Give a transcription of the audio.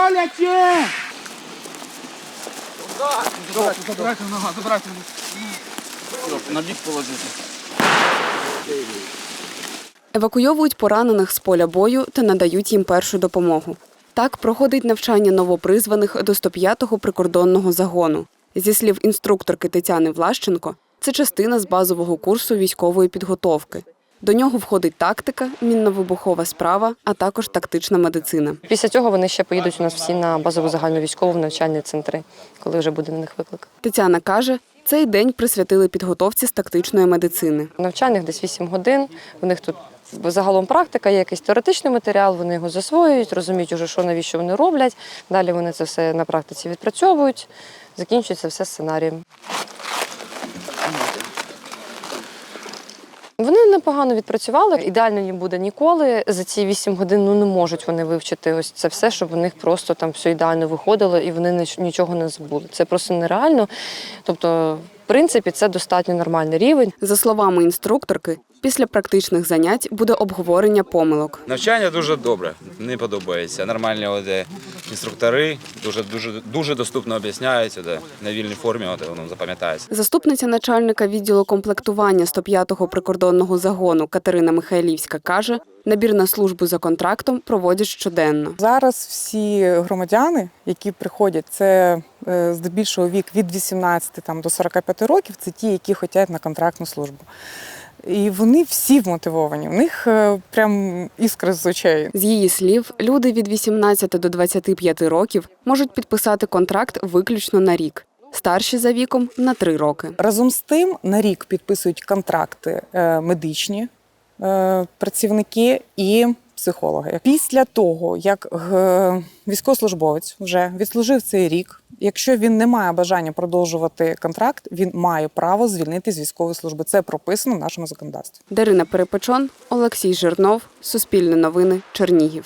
Гаряче! Забирайте нога, забирайте. Бік положити. Евакуйовують поранених з поля бою та надають їм першу допомогу. Так проходить навчання новопризваних до 105-го прикордонного загону. Зі слів інструкторки Тетяни Влащенко, це частина з базового курсу військової підготовки. До нього входить тактика, мінно-вибухова справа, а також тактична медицина. Після цього вони ще поїдуть у нас всі на базову загальновійськову навчальні центри, коли вже буде на них виклик. Тетяна каже, цей день присвятили підготовці з тактичної медицини. Навчальних десь 8 годин. У них тут загалом практика, є якийсь теоретичний матеріал, вони його засвоюють, розуміють уже, що навіщо вони роблять. Далі вони це все на практиці відпрацьовують, закінчується все сценарієм. Вони непогано відпрацювали. Ідеально їм буде ніколи. За ці 8 годин ну, не можуть вони вивчити ось це все, щоб у них просто там все ідеально виходило і вони ніч- нічого не забули. Це просто нереально. Тобто, в принципі, це достатньо нормальний рівень. За словами інструкторки, після практичних занять буде обговорення помилок. Навчання дуже добре, мені подобається. Нормальні от, е, інструктори, дуже, дуже, дуже доступно об'ясняють от, е, на вільній формі, от, воно запам'ятається. Заступниця начальника відділу комплектування 105-го прикордонного загону Катерина Михайлівська каже, набір на службу за контрактом проводять щоденно. Зараз всі громадяни, які приходять, це е, здебільшого вік від 18 там, до 45 років, це ті, які хочуть на контрактну службу. І вони всі вмотивовані. У них е, прям іскри з очей. З її слів, люди від 18 до 25 років можуть підписати контракт виключно на рік, старші за віком на три роки. Разом з тим на рік підписують контракти е, медичні е, працівники і психологи. Після того, як е, військовослужбовець вже відслужив цей рік, якщо він не має бажання продовжувати контракт, він має право звільнити з військової служби. Це прописано в нашому законодавстві. Дарина Перепечон, Олексій Жирнов, Суспільне новини, Чернігів.